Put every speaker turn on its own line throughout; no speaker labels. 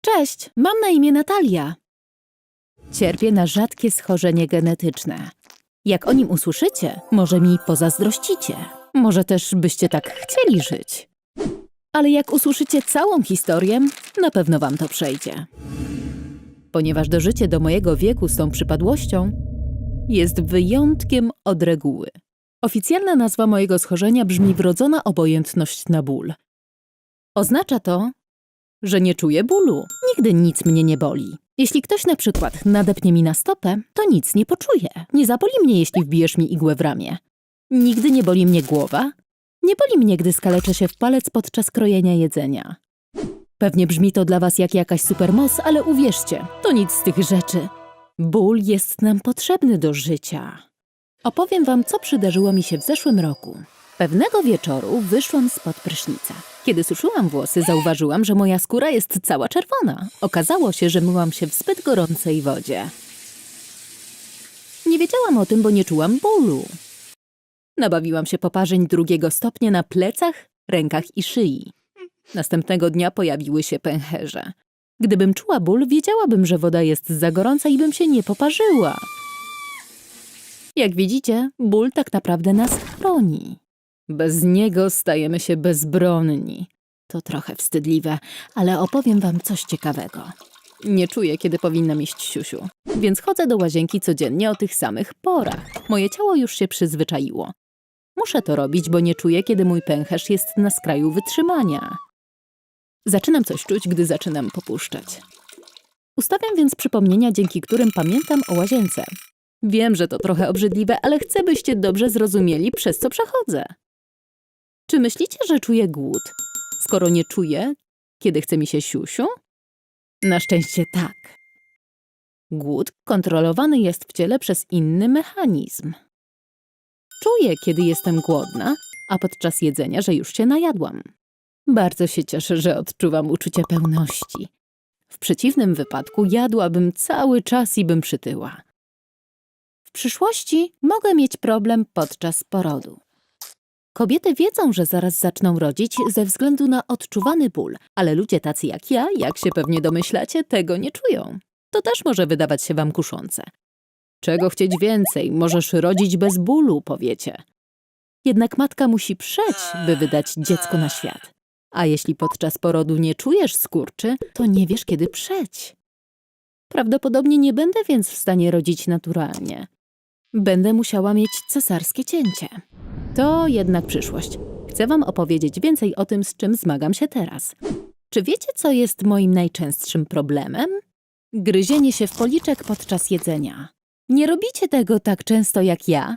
Cześć, mam na imię Natalia. Cierpię na rzadkie schorzenie genetyczne. Jak o nim usłyszycie, może mi pozazdrościcie. Może też byście tak chcieli żyć. Ale jak usłyszycie całą historię, na pewno wam to przejdzie. Ponieważ dożycie do mojego wieku z tą przypadłością jest wyjątkiem od reguły. Oficjalna nazwa mojego schorzenia brzmi wrodzona obojętność na ból. Oznacza to, że nie czuję bólu. Nigdy nic mnie nie boli. Jeśli ktoś na przykład nadepnie mi na stopę, to nic nie poczuję. Nie zaboli mnie, jeśli wbijesz mi igłę w ramię. Nigdy nie boli mnie głowa. Nie boli mnie, gdy skaleczę się w palec podczas krojenia jedzenia. Pewnie brzmi to dla was jak jakaś supermoc, ale uwierzcie, to nic z tych rzeczy. Ból jest nam potrzebny do życia. Opowiem wam, co przydarzyło mi się w zeszłym roku. Pewnego wieczoru wyszłam spod prysznica. Kiedy suszyłam włosy, zauważyłam, że moja skóra jest cała czerwona. Okazało się, że myłam się w zbyt gorącej wodzie. Nie wiedziałam o tym, bo nie czułam bólu. Nabawiłam się poparzeń drugiego stopnia na plecach, rękach i szyi. Następnego dnia pojawiły się pęcherze. Gdybym czuła ból, wiedziałabym, że woda jest za gorąca i bym się nie poparzyła. Jak widzicie, ból tak naprawdę nas chroni. Bez niego stajemy się bezbronni. To trochę wstydliwe, ale opowiem wam coś ciekawego. Nie czuję, kiedy powinnam iść siusiu, więc chodzę do łazienki codziennie o tych samych porach. Moje ciało już się przyzwyczaiło. Muszę to robić, bo nie czuję, kiedy mój pęcherz jest na skraju wytrzymania. Zaczynam coś czuć, gdy zaczynam popuszczać. Ustawiam więc przypomnienia, dzięki którym pamiętam o łazience. Wiem, że to trochę obrzydliwe, ale chcę, byście dobrze zrozumieli, przez co przechodzę. Czy myślicie, że czuję głód, skoro nie czuję, kiedy chce mi się siusiu? Na szczęście tak. Głód kontrolowany jest w ciele przez inny mechanizm. Czuję, kiedy jestem głodna, a podczas jedzenia, że już się najadłam. Bardzo się cieszę, że odczuwam uczucie pełności. W przeciwnym wypadku jadłabym cały czas i bym przytyła. W przyszłości mogę mieć problem podczas porodu. Kobiety wiedzą, że zaraz zaczną rodzić ze względu na odczuwany ból, ale ludzie tacy jak ja, jak się pewnie domyślacie, tego nie czują. To też może wydawać się wam kuszące. Czego chcieć więcej? Możesz rodzić bez bólu, powiecie. Jednak matka musi przeć, by wydać dziecko na świat. A jeśli podczas porodu nie czujesz skurczy, to nie wiesz, kiedy przeć. Prawdopodobnie nie będę więc w stanie rodzić naturalnie. Będę musiała mieć cesarskie cięcie. To jednak przyszłość. Chcę wam opowiedzieć więcej o tym, z czym zmagam się teraz. Czy wiecie, co jest moim najczęstszym problemem? Gryzienie się w policzek podczas jedzenia. Nie robicie tego tak często jak ja,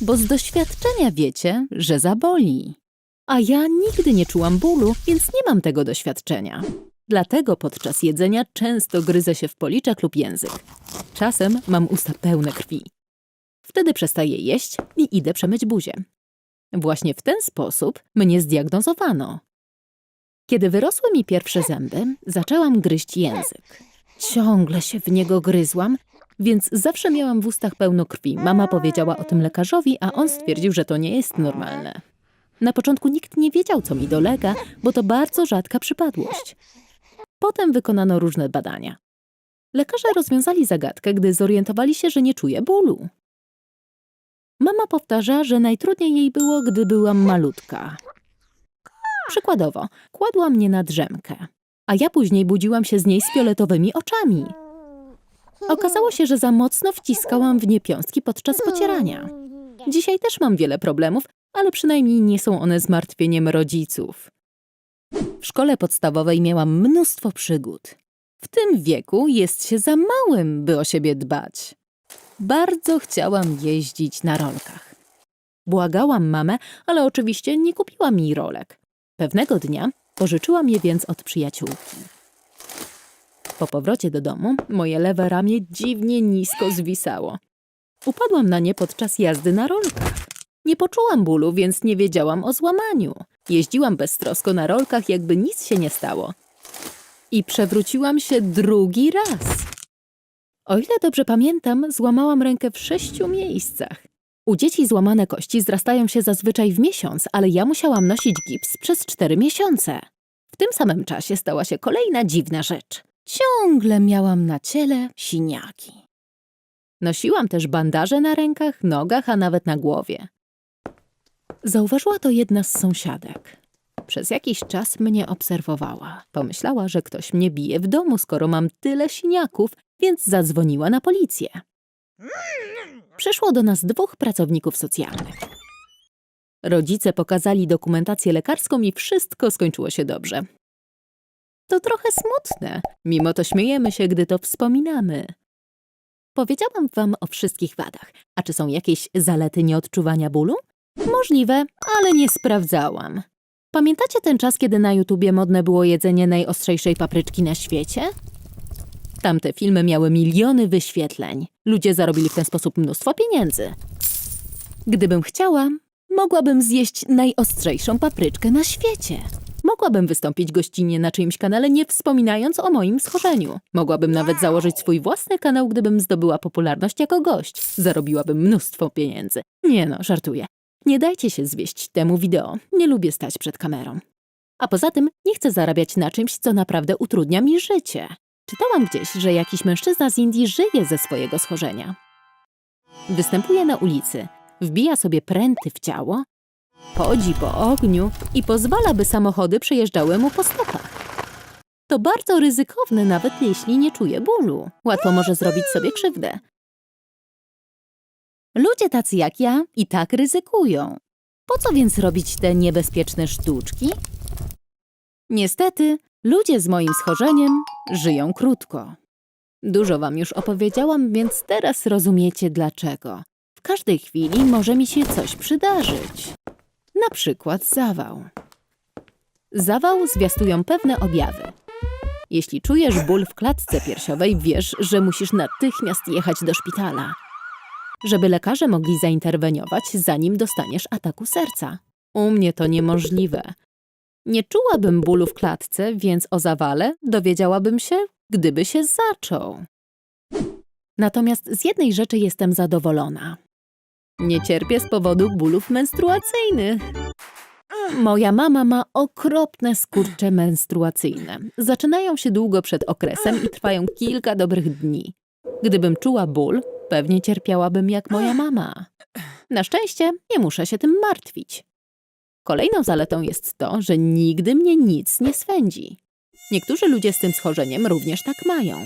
bo z doświadczenia wiecie, że zaboli. A ja nigdy nie czułam bólu, więc nie mam tego doświadczenia. Dlatego podczas jedzenia często gryzę się w policzek lub język. Czasem mam usta pełne krwi. Wtedy przestaję jeść i idę przemyć buzię. Właśnie w ten sposób mnie zdiagnozowano. Kiedy wyrosły mi pierwsze zęby, zaczęłam gryźć język. Ciągle się w niego gryzłam, więc zawsze miałam w ustach pełno krwi. Mama powiedziała o tym lekarzowi, a on stwierdził, że to nie jest normalne. Na początku nikt nie wiedział, co mi dolega, bo to bardzo rzadka przypadłość. Potem wykonano różne badania. Lekarze rozwiązali zagadkę, gdy zorientowali się, że nie czuję bólu. Mama powtarza, że najtrudniej jej było, gdy byłam malutka. Przykładowo, kładła mnie na drzemkę, a ja później budziłam się z niej z fioletowymi oczami. Okazało się, że za mocno wciskałam w nie piąstki podczas pocierania. Dzisiaj też mam wiele problemów, ale przynajmniej nie są one zmartwieniem rodziców. W szkole podstawowej miałam mnóstwo przygód. W tym wieku jest się za małym, by o siebie dbać. Bardzo chciałam jeździć na rolkach. Błagałam mamę, ale oczywiście nie kupiła mi rolek. Pewnego dnia pożyczyłam je więc od przyjaciółki. Po powrocie do domu moje lewe ramię dziwnie nisko zwisało. Upadłam na nie podczas jazdy na rolkach. Nie poczułam bólu, więc nie wiedziałam o złamaniu. Jeździłam beztrosko na rolkach, jakby nic się nie stało. I przewróciłam się drugi raz. O ile dobrze pamiętam, złamałam rękę w sześciu miejscach. U dzieci złamane kości zrastają się zazwyczaj w miesiąc, ale ja musiałam nosić gips przez cztery miesiące. W tym samym czasie stała się kolejna dziwna rzecz. Ciągle miałam na ciele siniaki. Nosiłam też bandaże na rękach, nogach, a nawet na głowie. Zauważyła to jedna z sąsiadek. Przez jakiś czas mnie obserwowała. Pomyślała, że ktoś mnie bije w domu, skoro mam tyle siniaków, więc zadzwoniła na policję. Przyszło do nas dwóch pracowników socjalnych. Rodzice pokazali dokumentację lekarską i wszystko skończyło się dobrze. To trochę smutne, mimo to śmiejemy się, gdy to wspominamy. Powiedziałam wam o wszystkich wadach. A czy są jakieś zalety nieodczuwania bólu? Możliwe, ale nie sprawdzałam. Pamiętacie ten czas, kiedy na YouTubie modne było jedzenie najostrzejszej papryczki na świecie? Tamte filmy miały miliony wyświetleń. Ludzie zarobili w ten sposób mnóstwo pieniędzy. Gdybym chciała, mogłabym zjeść najostrzejszą papryczkę na świecie. Mogłabym wystąpić gościnnie na czyimś kanale, nie wspominając o moim schorzeniu. Mogłabym nawet założyć swój własny kanał, gdybym zdobyła popularność jako gość. Zarobiłabym mnóstwo pieniędzy. Nie no, żartuję. Nie dajcie się zwieść temu wideo. Nie lubię stać przed kamerą. A poza tym nie chcę zarabiać na czymś, co naprawdę utrudnia mi życie. Czytałam gdzieś, że jakiś mężczyzna z Indii żyje ze swojego schorzenia. Występuje na ulicy, wbija sobie pręty w ciało, chodzi po ogniu i pozwala, by samochody przejeżdżały mu po stopach. To bardzo ryzykowne, nawet jeśli nie czuje bólu. Łatwo może zrobić sobie krzywdę. Ludzie tacy jak ja i tak ryzykują. Po co więc robić te niebezpieczne sztuczki? Niestety, ludzie z moim schorzeniem żyją krótko. Dużo wam już opowiedziałam, więc teraz rozumiecie dlaczego. W każdej chwili może mi się coś przydarzyć. Na przykład zawał. Zawał zwiastują pewne objawy. Jeśli czujesz ból w klatce piersiowej, wiesz, że musisz natychmiast jechać do szpitala żeby lekarze mogli zainterweniować, zanim dostaniesz ataku serca. U mnie to niemożliwe. Nie czułabym bólu w klatce, więc o zawale dowiedziałabym się, gdyby się zaczął. Natomiast z jednej rzeczy jestem zadowolona. Nie cierpię z powodu bólów menstruacyjnych. Moja mama ma okropne skurcze menstruacyjne. Zaczynają się długo przed okresem i trwają kilka dobrych dni. Gdybym czuła ból, pewnie cierpiałabym jak moja mama. Na szczęście nie muszę się tym martwić. Kolejną zaletą jest to, że nigdy mnie nic nie swędzi. Niektórzy ludzie z tym schorzeniem również tak mają.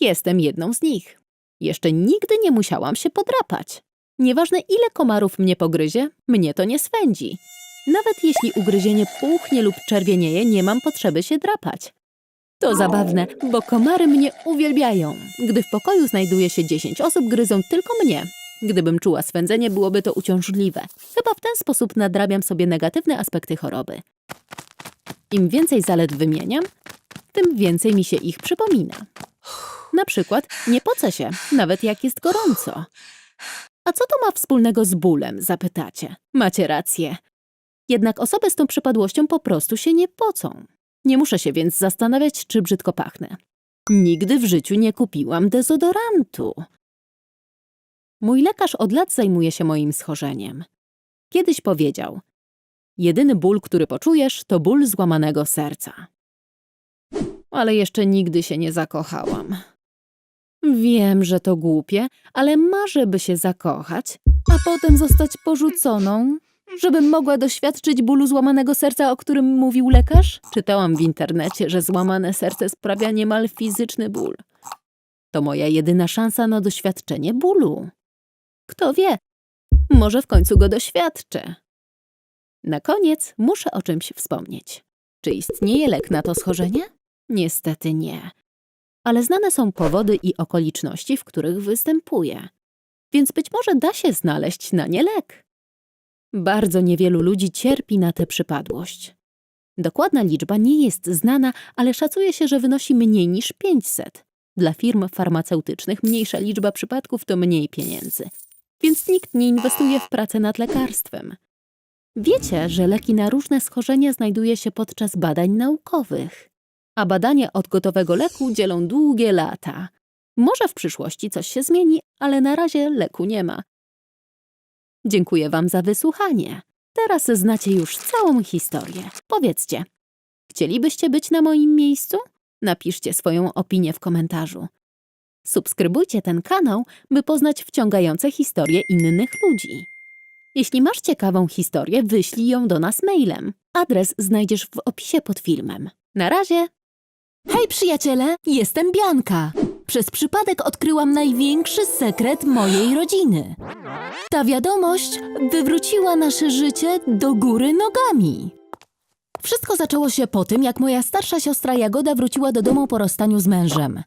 Jestem jedną z nich. Jeszcze nigdy nie musiałam się podrapać. Nieważne ile komarów mnie pogryzie, mnie to nie swędzi. Nawet jeśli ugryzienie puchnie lub czerwienieje, nie mam potrzeby się drapać. To zabawne, bo komary mnie uwielbiają. Gdy w pokoju znajduje się 10 osób, gryzą tylko mnie. Gdybym czuła swędzenie, byłoby to uciążliwe. Chyba w ten sposób nadrabiam sobie negatywne aspekty choroby. Im więcej zalet wymieniam, tym więcej mi się ich przypomina. Na przykład nie pocę się, nawet jak jest gorąco. A co to ma wspólnego z bólem, zapytacie? Macie rację. Jednak osoby z tą przypadłością po prostu się nie pocą. Nie muszę się więc zastanawiać, czy brzydko pachnę. Nigdy w życiu nie kupiłam dezodorantu. Mój lekarz od lat zajmuje się moim schorzeniem. Kiedyś powiedział: Jedyny ból, który poczujesz, to ból złamanego serca. Ale jeszcze nigdy się nie zakochałam. Wiem, że to głupie, ale marzę, by się zakochać, a potem zostać porzuconą, żebym mogła doświadczyć bólu złamanego serca, o którym mówił lekarz? Czytałam w internecie, że złamane serce sprawia niemal fizyczny ból. To moja jedyna szansa na doświadczenie bólu. Kto wie, może w końcu go doświadczę. Na koniec muszę o czymś wspomnieć. Czy istnieje lek na to schorzenie? Niestety nie. Ale znane są powody i okoliczności, w których występuje. Więc być może da się znaleźć na nie lek. Bardzo niewielu ludzi cierpi na tę przypadłość. Dokładna liczba nie jest znana, ale szacuje się, że wynosi mniej niż 500. Dla firm farmaceutycznych mniejsza liczba przypadków to mniej pieniędzy, więc nikt nie inwestuje w pracę nad lekarstwem. Wiecie, że leki na różne schorzenia znajduje się podczas badań naukowych, a badania od gotowego leku dzielą długie lata. Może w przyszłości coś się zmieni, ale na razie leku nie ma. Dziękuję Wam za wysłuchanie. Teraz znacie już całą historię. Powiedzcie, Chcielibyście być na moim miejscu? Napiszcie swoją opinię w komentarzu. Subskrybujcie ten kanał, by poznać wciągające historie innych ludzi. Jeśli masz ciekawą historię, wyślij ją do nas mailem. Adres znajdziesz w opisie pod filmem. Na razie! Hej przyjaciele, jestem Bianka. Przez przypadek odkryłam największy sekret mojej rodziny. Ta wiadomość wywróciła nasze życie do góry nogami. Wszystko zaczęło się po tym, jak moja starsza siostra Jagoda wróciła do domu po rozstaniu z mężem.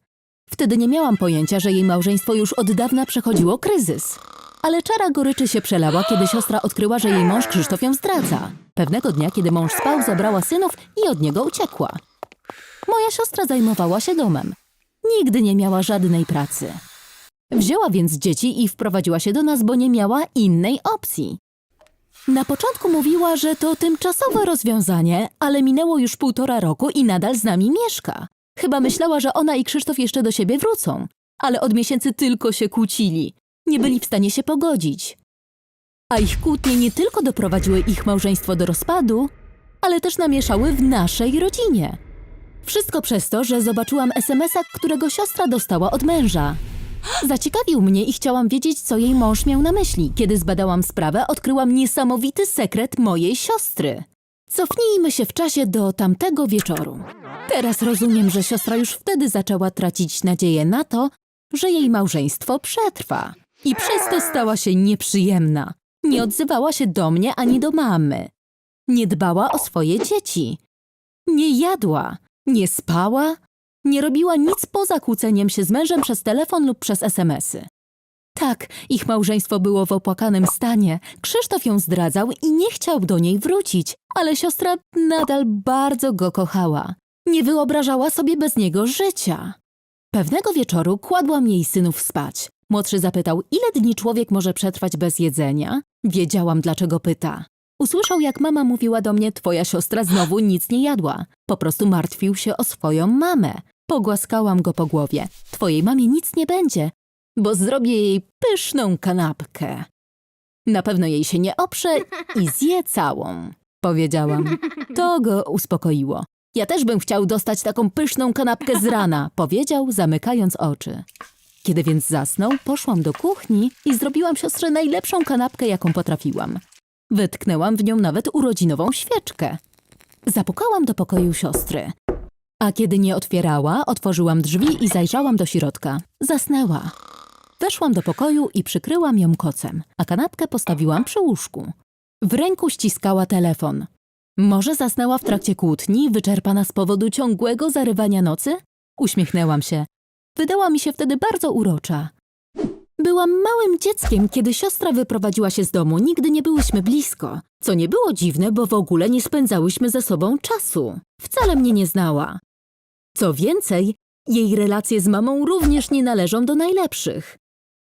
Wtedy nie miałam pojęcia, że jej małżeństwo już od dawna przechodziło kryzys. Ale czara goryczy się przelała, kiedy siostra odkryła, że jej mąż Krzysztof ją zdradza. Pewnego dnia, kiedy mąż spał, zabrała synów i od niego uciekła. Moja siostra zajmowała się domem. Nigdy nie miała żadnej pracy. Wzięła więc dzieci i wprowadziła się do nas, bo nie miała innej opcji. Na początku mówiła, że to tymczasowe rozwiązanie, ale minęło już półtora roku i nadal z nami mieszka. Chyba myślała, że ona i Krzysztof jeszcze do siebie wrócą, ale od miesięcy tylko się kłócili. Nie byli w stanie się pogodzić. A ich kłótnie nie tylko doprowadziły ich małżeństwo do rozpadu, ale też namieszały w naszej rodzinie. Wszystko przez to, że zobaczyłam SMS-a, którego siostra dostała od męża. Zaciekawił mnie i chciałam wiedzieć, co jej mąż miał na myśli. Kiedy zbadałam sprawę, odkryłam niesamowity sekret mojej siostry. Cofnijmy się w czasie do tamtego wieczoru. Teraz rozumiem, że siostra już wtedy zaczęła tracić nadzieję na to, że jej małżeństwo przetrwa. I przez to stała się nieprzyjemna. Nie odzywała się do mnie ani do mamy. Nie dbała o swoje dzieci. Nie jadła, nie spała, nie robiła nic poza kłóceniem się z mężem przez telefon lub przez SMS-y. Tak, ich małżeństwo było w opłakanym stanie. Krzysztof ją zdradzał i nie chciał do niej wrócić, ale siostra nadal bardzo go kochała. Nie wyobrażała sobie bez niego życia. Pewnego wieczoru kładłam jej synów spać. Młodszy zapytał, ile dni człowiek może przetrwać bez jedzenia? Wiedziałam, dlaczego pyta. Usłyszał, jak mama mówiła do mnie, twoja siostra znowu nic nie jadła. Po prostu martwił się o swoją mamę. Pogłaskałam go po głowie. Twojej mamie nic nie będzie, bo zrobię jej pyszną kanapkę. Na pewno jej się nie oprze i zje całą, powiedziałam. To go uspokoiło. Ja też bym chciał dostać taką pyszną kanapkę z rana, powiedział, zamykając oczy. Kiedy więc zasnął, poszłam do kuchni i zrobiłam siostrze najlepszą kanapkę, jaką potrafiłam. Wytknęłam w nią nawet urodzinową świeczkę. Zapukałam do pokoju siostry. A kiedy nie otwierała, otworzyłam drzwi i zajrzałam do środka. Zasnęła. Weszłam do pokoju i przykryłam ją kocem, a kanapkę postawiłam przy łóżku. W ręku ściskała telefon. Może zasnęła w trakcie kłótni, wyczerpana z powodu ciągłego zarywania nocy? Uśmiechnęłam się. Wydała mi się wtedy bardzo urocza. Byłam małym dzieckiem, kiedy siostra wyprowadziła się z domu. Nigdy nie byłyśmy blisko. Co nie było dziwne, bo w ogóle nie spędzałyśmy ze sobą czasu. Wcale mnie nie znała. Co więcej, jej relacje z mamą również nie należą do najlepszych.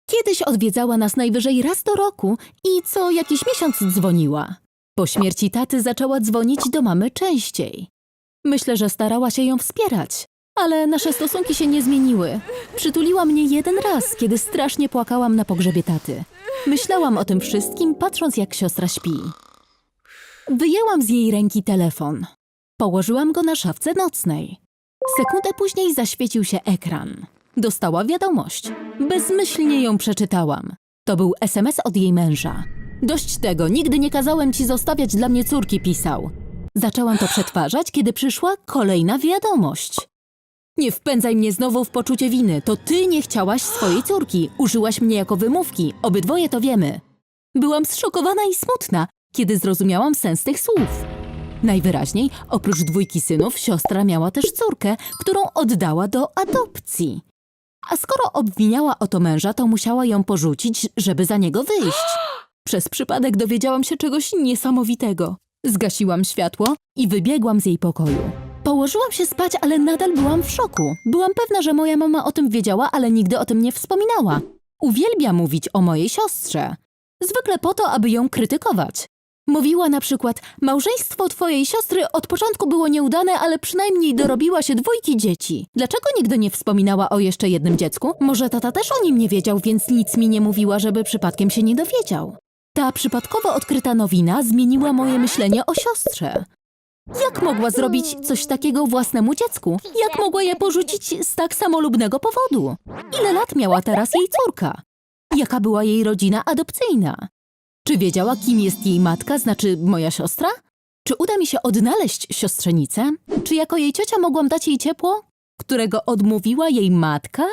Kiedyś odwiedzała nas najwyżej raz do roku i co jakiś miesiąc dzwoniła. Po śmierci taty zaczęła dzwonić do mamy częściej. Myślę, że starała się ją wspierać, ale nasze stosunki się nie zmieniły. Przytuliła mnie jeden raz, kiedy strasznie płakałam na pogrzebie taty. Myślałam o tym wszystkim, patrząc jak siostra śpi. Wyjęłam z jej ręki telefon. Położyłam go na szafce nocnej. Sekundę później zaświecił się ekran. Dostała wiadomość. Bezmyślnie ją przeczytałam. To był SMS od jej męża. Dość tego, nigdy nie kazałem ci zostawiać dla mnie córki, pisał. Zaczęłam to przetwarzać, kiedy przyszła kolejna wiadomość. Nie wpędzaj mnie znowu w poczucie winy. To ty nie chciałaś swojej córki. Użyłaś mnie jako wymówki. Obydwoje to wiemy. Byłam zszokowana i smutna, kiedy zrozumiałam sens tych słów. Najwyraźniej, oprócz dwójki synów, siostra miała też córkę, którą oddała do adopcji. A skoro obwiniała o to męża, to musiała ją porzucić, żeby za niego wyjść. Przez przypadek dowiedziałam się czegoś niesamowitego. Zgasiłam światło i wybiegłam z jej pokoju. Położyłam się spać, ale nadal byłam w szoku. Byłam pewna, że moja mama o tym wiedziała, ale nigdy o tym nie wspominała. Uwielbia mówić o mojej siostrze. Zwykle po to, aby ją krytykować. Mówiła na przykład: Małżeństwo twojej siostry od początku było nieudane, ale przynajmniej dorobiła się dwójki dzieci. Dlaczego nigdy nie wspominała o jeszcze jednym dziecku? Może tata też o nim nie wiedział, więc nic mi nie mówiła, żeby przypadkiem się nie dowiedział. Ta przypadkowo odkryta nowina zmieniła moje myślenie o siostrze. Jak mogła zrobić coś takiego własnemu dziecku? Jak mogła je porzucić z tak samolubnego powodu? Ile lat miała teraz jej córka? Jaka była jej rodzina adopcyjna? Czy wiedziała, kim jest jej matka, znaczy moja siostra? Czy uda mi się odnaleźć siostrzenicę? Czy jako jej ciocia mogłam dać jej ciepło, którego odmówiła jej matka?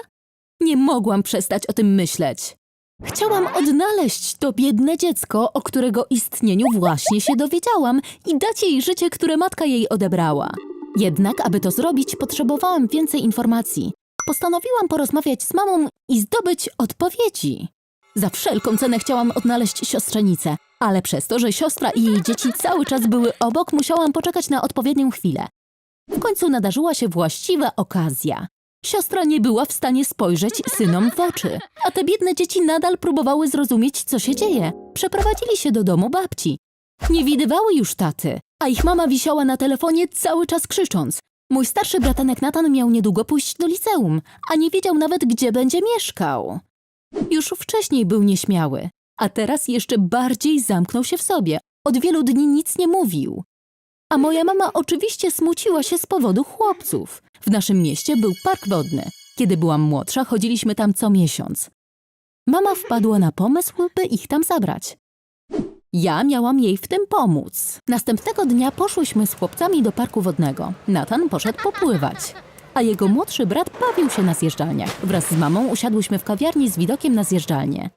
Nie mogłam przestać o tym myśleć. Chciałam odnaleźć to biedne dziecko, o którego istnieniu właśnie się dowiedziałam i dać jej życie, które matka jej odebrała. Jednak, aby to zrobić, potrzebowałam więcej informacji. Postanowiłam porozmawiać z mamą i zdobyć odpowiedzi. Za wszelką cenę chciałam odnaleźć siostrzenicę, ale przez to, że siostra i jej dzieci cały czas były obok, musiałam poczekać na odpowiednią chwilę. W końcu nadarzyła się właściwa okazja. Siostra nie była w stanie spojrzeć synom w oczy, a te biedne dzieci nadal próbowały zrozumieć, co się dzieje. Przeprowadzili się do domu babci. Nie widywały już taty, a ich mama wisiała na telefonie cały czas krzycząc. Mój starszy bratanek Natan miał niedługo pójść do liceum, a nie wiedział nawet, gdzie będzie mieszkał. Już wcześniej był nieśmiały, a teraz jeszcze bardziej zamknął się w sobie. Od wielu dni nic nie mówił. A moja mama oczywiście smuciła się z powodu chłopców. W naszym mieście był park wodny. Kiedy byłam młodsza, chodziliśmy tam co miesiąc. Mama wpadła na pomysł, by ich tam zabrać. Ja miałam jej w tym pomóc. Następnego dnia poszłyśmy z chłopcami do parku wodnego. Natan poszedł popływać, a jego młodszy brat bawił się na zjeżdżalniach. Wraz z mamą usiadłyśmy w kawiarni z widokiem na zjeżdżalnię.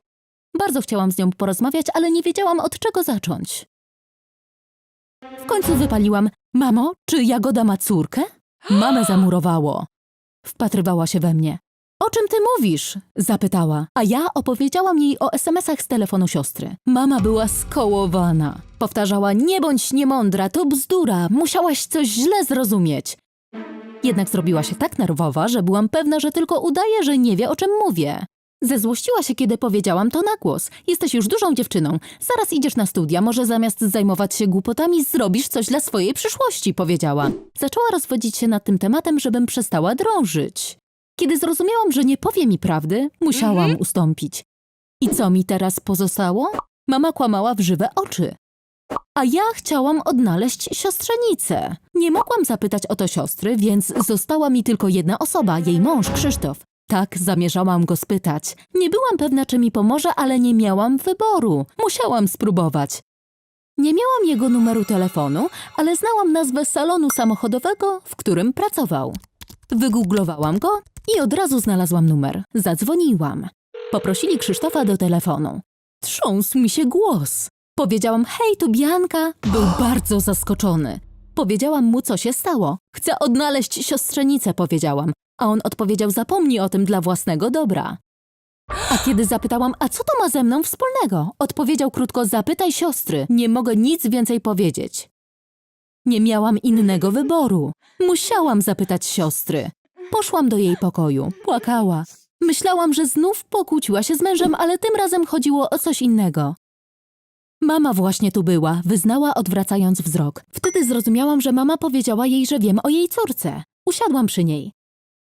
Bardzo chciałam z nią porozmawiać, ale nie wiedziałam od czego zacząć. W końcu wypaliłam: Mamo, czy Jagoda ma córkę? Mamę zamurowało. Wpatrywała się we mnie. O czym ty mówisz? zapytała, a ja opowiedziałam jej o SMS-ach z telefonu siostry. Mama była skołowana. Powtarzała: Nie bądź niemądra, to bzdura, musiałaś coś źle zrozumieć. Jednak zrobiła się tak nerwowa, że byłam pewna, że tylko udaje, że nie wie o czym mówię. Zezłościła się, kiedy powiedziałam to na głos. Jesteś już dużą dziewczyną. Zaraz idziesz na studia, może zamiast zajmować się głupotami, zrobisz coś dla swojej przyszłości, powiedziała. Zaczęła rozwodzić się nad tym tematem, żebym przestała drążyć. Kiedy zrozumiałam, że nie powie mi prawdy, musiałam ustąpić. I co mi teraz pozostało? Mama kłamała w żywe oczy. A ja chciałam odnaleźć siostrzenicę. Nie mogłam zapytać o to siostry, więc została mi tylko jedna osoba, jej mąż Krzysztof. Tak, zamierzałam go spytać. Nie byłam pewna, czy mi pomoże, ale nie miałam wyboru. Musiałam spróbować. Nie miałam jego numeru telefonu, ale znałam nazwę salonu samochodowego, w którym pracował. Wygooglowałam go i od razu znalazłam numer. Zadzwoniłam. Poprosili Krzysztofa do telefonu. Trząsł mi się głos. Powiedziałam, hej, tu Bianka. Był bardzo zaskoczony. Powiedziałam mu, co się stało. Chcę odnaleźć siostrzenicę, powiedziałam. A on odpowiedział, zapomnij o tym dla własnego dobra. A kiedy zapytałam, a co to ma ze mną wspólnego? Odpowiedział krótko, zapytaj siostry. Nie mogę nic więcej powiedzieć. Nie miałam innego wyboru. Musiałam zapytać siostry. Poszłam do jej pokoju. Płakała. Myślałam, że znów pokłóciła się z mężem, ale tym razem chodziło o coś innego. Mama właśnie tu była, wyznała odwracając wzrok. Wtedy zrozumiałam, że mama powiedziała jej, że wiem o jej córce. Usiadłam przy niej.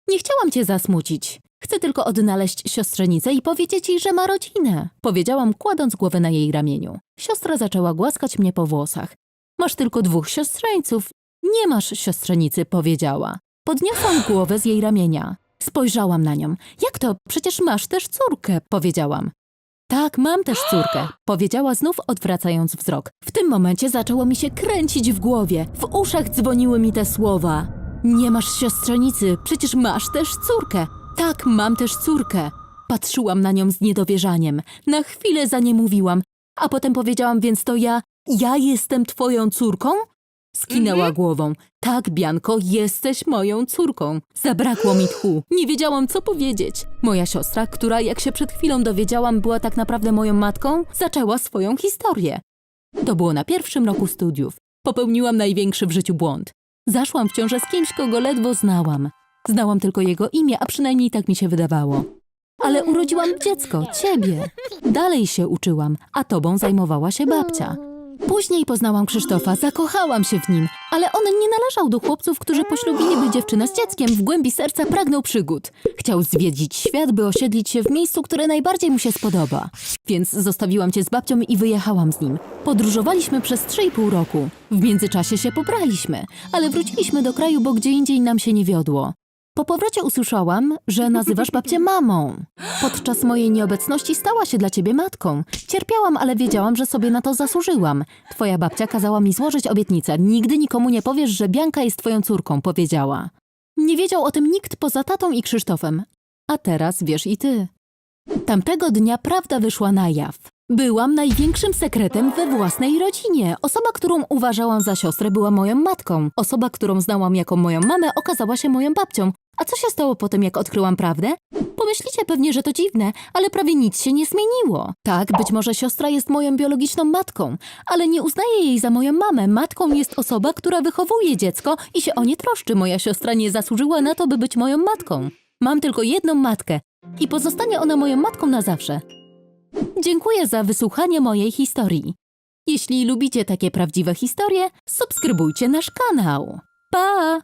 Nie chciałam cię zasmucić. Chcę tylko odnaleźć siostrzenicę i powiedzieć jej, że ma rodzinę. Powiedziałam, kładąc głowę na jej ramieniu. Siostra zaczęła głaskać mnie po włosach. Masz tylko dwóch siostrzeńców. Nie masz siostrzenicy, powiedziała. Podniosłam głowę z jej ramienia. Spojrzałam na nią. Jak to? Przecież masz też córkę, powiedziałam. Tak, mam też córkę, powiedziała znów odwracając wzrok. W tym momencie zaczęło mi się kręcić w głowie. W uszach dzwoniły mi te słowa. Nie masz siostrzenicy, przecież masz też córkę. Tak, mam też córkę. Patrzyłam na nią z niedowierzaniem. Na chwilę za nie mówiłam, a potem powiedziałam, więc to ja, ja jestem twoją córką? Skinęła głową. Tak, Bianko, jesteś moją córką. Zabrakło mi tchu. Nie wiedziałam, co powiedzieć. Moja siostra, która, jak się przed chwilą dowiedziałam, była tak naprawdę moją matką, zaczęła swoją historię. To było na pierwszym roku studiów. Popełniłam największy w życiu błąd. Zaszłam w ciążę z kimś, kogo ledwo znałam. Znałam tylko jego imię, a przynajmniej tak mi się wydawało. Ale urodziłam dziecko, ciebie. Dalej się uczyłam, a tobą zajmowała się babcia. Później poznałam Krzysztofa, zakochałam się w nim, ale on nie należał do chłopców, którzy poślubiliby dziewczynę z dzieckiem. W głębi serca pragnął przygód. Chciał zwiedzić świat, by osiedlić się w miejscu, które najbardziej mu się spodoba. Więc zostawiłam cię z babcią i wyjechałam z nim. Podróżowaliśmy przez 3,5 roku. W międzyczasie się pobraliśmy, ale wróciliśmy do kraju, bo gdzie indziej nam się nie wiodło. Po powrocie usłyszałam, że nazywasz babcię mamą. Podczas mojej nieobecności stała się dla ciebie matką. Cierpiałam, ale wiedziałam, że sobie na to zasłużyłam. Twoja babcia kazała mi złożyć obietnicę. Nigdy nikomu nie powiesz, że Bianka jest twoją córką, powiedziała. Nie wiedział o tym nikt poza tatą i Krzysztofem. A teraz wiesz i ty. Tamtego dnia prawda wyszła na jaw. Byłam największym sekretem we własnej rodzinie. Osoba, którą uważałam za siostrę, była moją matką. Osoba, którą znałam jako moją mamę, okazała się moją babcią. A co się stało potem, jak odkryłam prawdę? Pomyślicie pewnie, że to dziwne, ale prawie nic się nie zmieniło. Tak, być może siostra jest moją biologiczną matką, ale nie uznaję jej za moją mamę. Matką jest osoba, która wychowuje dziecko i się o nie troszczy. Moja siostra nie zasłużyła na to, by być moją matką. Mam tylko jedną matkę i pozostanie ona moją matką na zawsze. Dziękuję za wysłuchanie mojej historii. Jeśli lubicie takie prawdziwe historie, subskrybujcie nasz kanał. Pa!